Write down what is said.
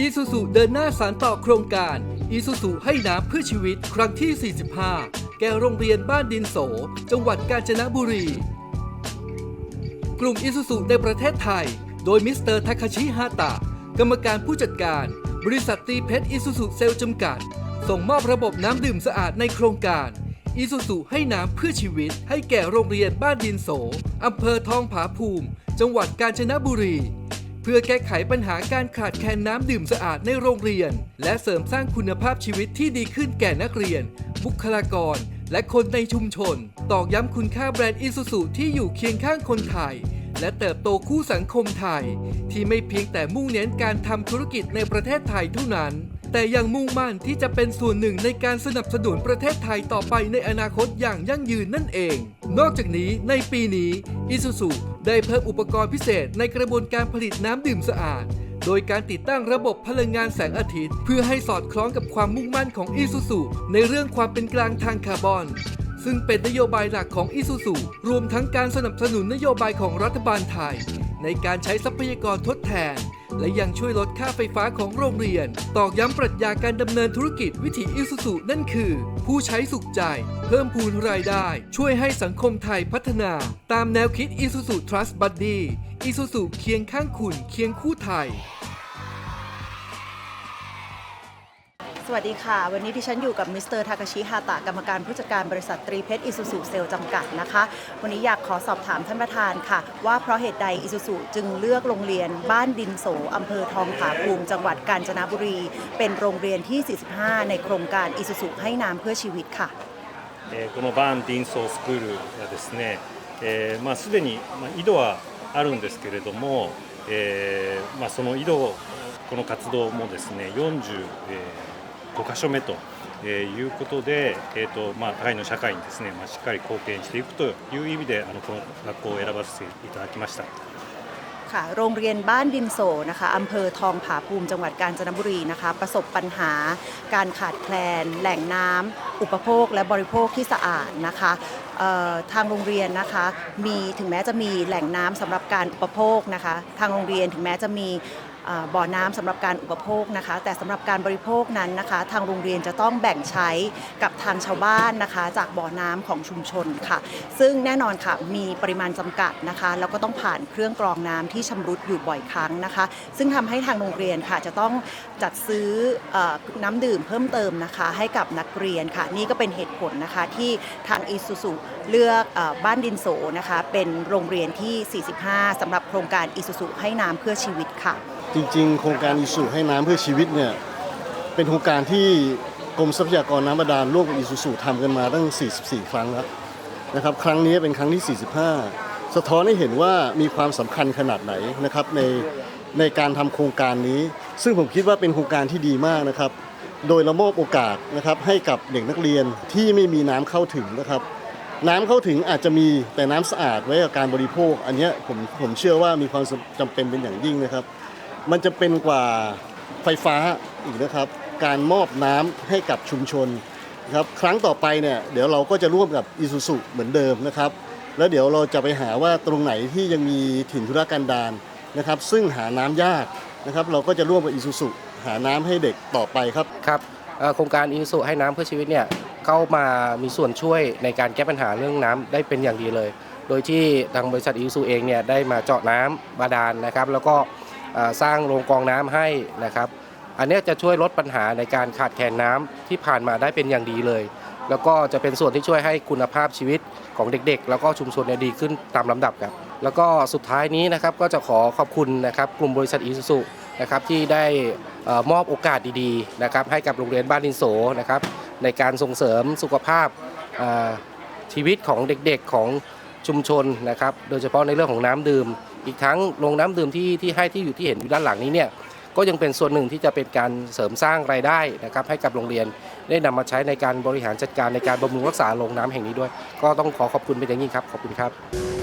อีซูซูเดินหน้าสารต่อโครงการอีซูซูให้น้ำเพื่อชีวิตครั้งที่ 45 แก่โรงเรียนบ้านดินโส จังหวัดกาญจนบุรี กลุ่มอีซูซูในประเทศไทย โดยมิสเตอร์ทาคาชิฮาตะ กรรมการผู้จัดการ บริษัทตีเพชรอีซูซูเซลจำกัด ส่งมอบระบบน้ำดื่มสะอาดในโครงการอีซูซูให้น้ำเพื่อชีวิต ให้แก่โรงเรียนบ้านดินโส อำเภอทองผาภูมิ จังหวัดกาญจนบุรี พื่อแก้ไขปัญหาการขาดแคลนน้ำดื่มสะอาดในโรงเรียน และเสริมสร้างคุณภาพชีวิตที่ดีขึ้นแก่นักเรียน บุคลากร และคนในชุมชน ตอกย้ำคุณค่าแบรนด์อีซูสูที่อยู่เคียงข้างคนไทย และเติบโตคู่สังคมไทย ที่ไม่เพียงแต่มุ่งเน้นการทำธุรกิจในประเทศไทยเท่านั้น แต่ยังมุ่งมั่นที่จะเป็นส่วนหนึ่งในการสนับสนุนประเทศไทยต่อไปในอนาคตอย่างยั่งยืนนั่นเอง นอกจากนี้ในปีนี้อีซูซูได้เพิ่มอุปกรณ์พิเศษในกระบวนการผลิตน้ำดื่มสะอาด โดยการติดตั้งระบบพลังงานแสงอาทิตย์ เพื่อให้สอดคล้องกับความมุ่งมั่นของอีซูซูในเรื่องความเป็นกลางทางคาร์บอน ซึ่งเป็นนโยบายหลักของอีซูซูรวมทั้งการสนับสนุนนโยบายของรัฐบาลไทย ในการใช้ทรัพยากรทดแทน และยังช่วยลดค่าไฟฟ้าของโรงเรียน ตอกย้ำปรัชญาการดำเนินธุรกิจวิถีอิสุสุนั่นคือ ผู้ใช้สุขใจ เพิ่มพูนรายได้ ช่วยให้สังคมไทยพัฒนา ตามแนวคิดอิสุสุ Trust buddy อิสุสุเคียงข้างคุณเคียงคู่ไทย สวัสดีค่ะ วันนี้ที่ฉันอยู่กับมิสเตอร์ทาคาชิฮาตะกรรมการผู้จัดการบริษัทตรีเพชรอิซูซูเซลจำกัดนะคะ วันนี้อยากขอสอบถามท่านประธานค่ะ ว่าเพราะเหตุใดอิซูซูจึงเลือกโรงเรียนบ้านดินโสอำเภอทองผาภูมิ จังหวัดกาญจนบุรี เป็นโรงเรียนที่ 45 ในโครงการอิซูซูให้น้ำเพื่อชีวิตค่ะ えーこのバーンディンソースクールはですね、えーまあ、すでに、まあ、井戸はあるんですけれども、えーまあ、その井戸この活動もですね 45箇所目とえーいうことで、えーとまあ、タイの社会にですね、まあ、しっかり貢献していくという意味であのこの学校を選ばせていただきました。 ค่ะโรงเรียนบ้านดินโสนะคะอำเภอทองผาภูมิจังหวัดกาญจนบุรีนะคะ ประสบปัญหาการขาดแคลน แหล่งน้ำอุปโภค และบริโภคที่สะอาดนะคะเอ่อทางโรงเรียนนะคะ มีถึงแม้จะมีแหล่งน้ำสำหรับการอุปโภคนะคะ ทางโรงเรียนถึงแม้จะมีเอ่อ บ่อน้ำสำหรับการอุปโภคนะคะ แต่สำหรับการบริโภคนั้นนะคะ ทางโรงเรียนจะต้องแบ่งใช้กับทางชาวบ้านนะคะ จากบ่อน้ำของชุมชนค่ะ ซึ่งแน่นอนค่ะมีปริมาณจำกัดนะคะแล้วก็ต้องผ่านเครื่องกรองน้ำที่ชำรุดอยู่บ่อยครั้งนะคะ ซึ่งทำให้ทางโรงเรียนค่ะจะต้องจัดซื้ออน้ำดื่มเพิ่มเติมนะคะ ให้กับนักเรียนค่ะ นี่ก็เป็นเหตุผลนะคะที่ทางอีซูซูเลือกอบ้านดินโสนะคะ เป็นโรงเรียนที่ 45สำหรับโครงการอีซูซูให้น้ำเพื่อชีวิตค่ะ จริงๆ โครงการอิสุให้น้ำเพื่อชีวิตเนี่ยเป็นโครงการที่กรมทรัพยากรน้ำบาดาลร่วมกับอิสุสุทำกันมาตั้ง 44 ครั้งแล้วนะครับครั้งนี้เป็นครั้งที่ 45 สะท้อนให้เห็นว่ามีความสำคัญขนาดไหนนะครับในในการทำโครงการนี้ ซึ่งผมคิดว่าเป็นโครงการที่ดีมากนะครับ โดยเรามอบโอกาสนะครับให้กับเด็กนักเรียนที่ไม่มีน้ำเข้าถึงนะครับ น้ำเข้าถึงอาจจะมีแต่น้ำสะอาดไว้กับการบริโภค อันเนี้ยผมผมเชื่อว่ามีความจำเป็นเป็นอย่างยิ่งนะครับ มันจะเป็นกว่าไฟฟ้าอีกนะครับ การมอบน้ำให้กับชุมชนนะครับครั้งต่อไปเนี่ยเดี๋ยวเราก็จะร่วมกับอิซูซุเหมือนเดิมนะครับ แล้วเดี๋ยวเราจะไปหาว่าตรงไหนที่ยังมีถิ่นธุรกันดารนะครับ ซึ่งหาน้ำยากนะครับ เราก็จะร่วมกับอิซูซุหาน้ำให้เด็กต่อไปครับ ครับเอ่อโครงการอิสุให้น้ำเพื่อชีวิตเนี่ยเข้ามามีส่วนช่วยในการแก้ปัญหาเรื่องน้ำได้เป็นอย่างดีเลย โดยที่ทางบริษัทอิสุเองเนี่ยได้มาเจาะน้ำบาดาลนะครับ แล้วก็ สร้างโรงกองน้ำให้นะครับ อันนี้จะช่วยลดปัญหาในการขาดแคลนน้ำที่ผ่านมาได้เป็นอย่างดีเลย แล้วก็จะเป็นส่วนที่ช่วยให้คุณภาพชีวิตของเด็กๆ แล้วก็ชุมชนดีขึ้นตามลำดับครับ แล้วก็สุดท้ายนี้นะครับก็จะขอขอบคุณนะครับกลุ่มบริษัทอิสุสุนะครับที่ได้มอบโอกาสดีๆนะครับให้กับโรงเรียนบ้านดินโสนะครับในการส่งเสริมสุขภาพชีวิตของเด็กๆของชุมชนนะครับ โดยเฉพาะในเรื่องของน้ำดื่ม อีกทั้งโรงน้ำดื่มที่ที่ให้ที่อยู่ที่เห็นอยู่ด้านหลังนี้เนี่ยก็ยังเป็นส่วนหนึ่งที่จะเป็นการเสริมสร้างรายได้นะครับให้กับโรงเรียนได้นำมาใช้ในการบริหารจัดการในการบำรุงรักษาโรงน้ำแห่งนี้ด้วย ก็ต้องขอขอบคุณเป็นอย่างยิ่งครับขอบคุณครับ